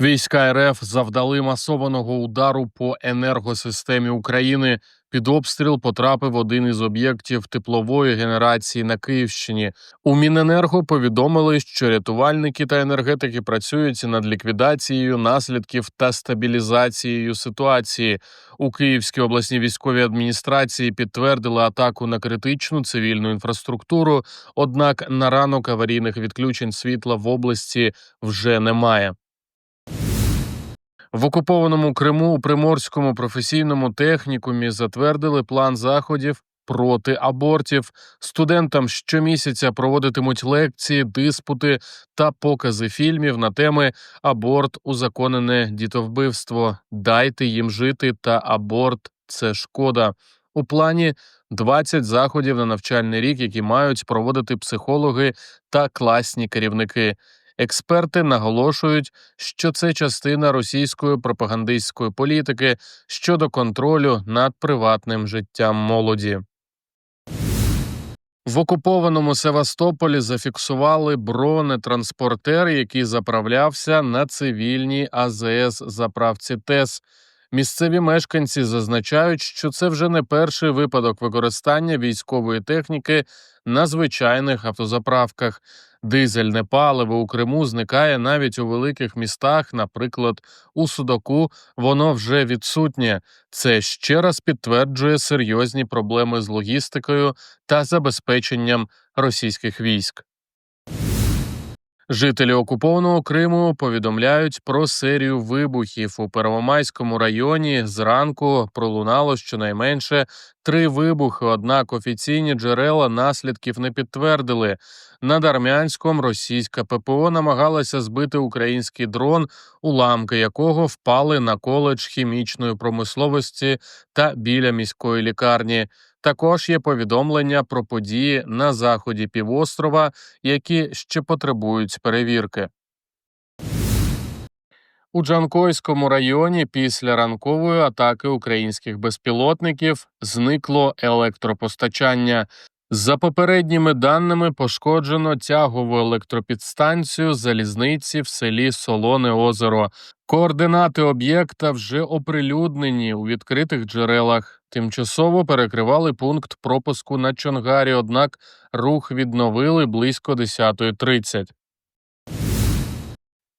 Війська РФ завдали масованого удару по енергосистемі України. Під обстріл потрапив один із об'єктів теплової генерації на Київщині. У Міненерго повідомили, що рятувальники та енергетики працюють над ліквідацією наслідків та стабілізацією ситуації. У Київській обласній військовій адміністрації підтвердили атаку на критичну цивільну інфраструктуру. Однак на ранок аварійних відключень світла в області вже немає. В окупованому Криму у Приморському професійному технікумі затвердили план заходів проти абортів. Студентам щомісяця проводитимуть лекції, диспути та покази фільмів на теми аборт, узаконене дітовбивство, дайте їм жити та аборт це шкода. У плані 20 заходів на навчальний рік, які мають проводити психологи та класні керівники. Експерти наголошують, що це частина російської пропагандистської політики щодо контролю над приватним життям молоді. В окупованому Севастополі зафіксували бронетранспортер, який заправлявся на цивільній АЗС заправці ТЕС. Місцеві мешканці зазначають, що це вже не перший випадок використання військової техніки на звичайних автозаправках. Дизельне паливо у Криму зникає навіть у великих містах, наприклад, у Судаку воно вже відсутнє. Це ще раз підтверджує серйозні проблеми з логістикою та забезпеченням російських військ. Жителі окупованого Криму повідомляють про серію вибухів у Первомайському районі. Зранку пролунало щонайменше три вибухи. Однак офіційні джерела наслідків не підтвердили. Над Армянськом російська ППО намагалася збити український дрон, уламки якого впали на коледж хімічної промисловості та біля міської лікарні. Також є повідомлення про події на заході півострова, які ще потребують перевірки. У Джанкойському районі після ранкової атаки українських безпілотників зникло електропостачання. За попередніми даними пошкоджено тягову електропідстанцію залізниці в селі Солоне Озеро. Координати об'єкта вже оприлюднені у відкритих джерелах. Тимчасово перекривали пункт пропуску на Чонгарі, однак рух відновили близько 10.30.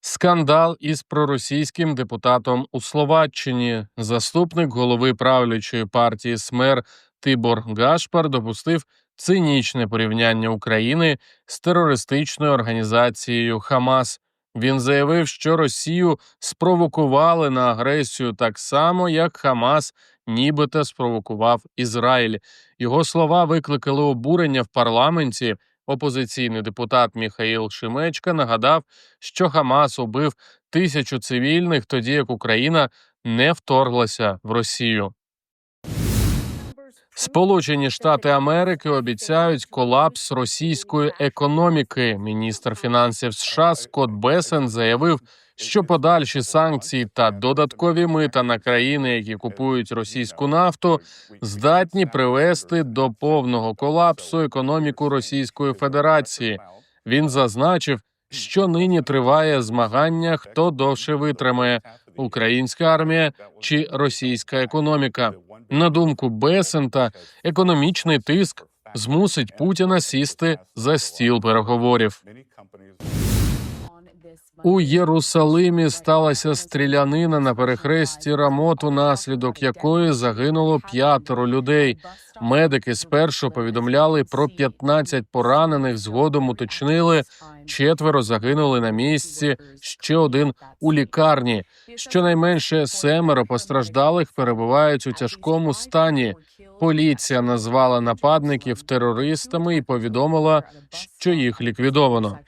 Скандал із проросійським депутатом у Словаччині. Заступник голови правлячої партії СМЕР Тибор Гашпар допустив цинічне порівняння України з терористичною організацією Хамас. Він заявив, що Росію спровокували на агресію так само, як Хамас нібито спровокував Ізраїль. Його слова викликали обурення в парламенті. Опозиційний депутат Міхаїл Шимечка нагадав, що Хамас убив тисячу цивільних, тоді як Україна не вторглася в Росію. Сполучені Штати Америки обіцяють колапс російської економіки. Міністр фінансів США Скотт Бесен заявив, що подальші санкції та додаткові мита на країни, які купують російську нафту, здатні привести до повного колапсу економіку Російської Федерації. Він зазначив, що нині триває змагання, хто довше витримає українська армія чи російська економіка. На думку Бесента, економічний тиск змусить Путіна сісти за стіл переговорів. У Єрусалимі сталася стрілянина на перехресті Рамот, унаслідок якої загинуло п'ятеро людей. Медики спершу повідомляли про 15 поранених. Згодом уточнили, четверо загинули на місці, ще один у лікарні. Щонайменше семеро постраждалих перебувають у тяжкому стані. Поліція назвала нападників терористами і повідомила, що їх ліквідовано.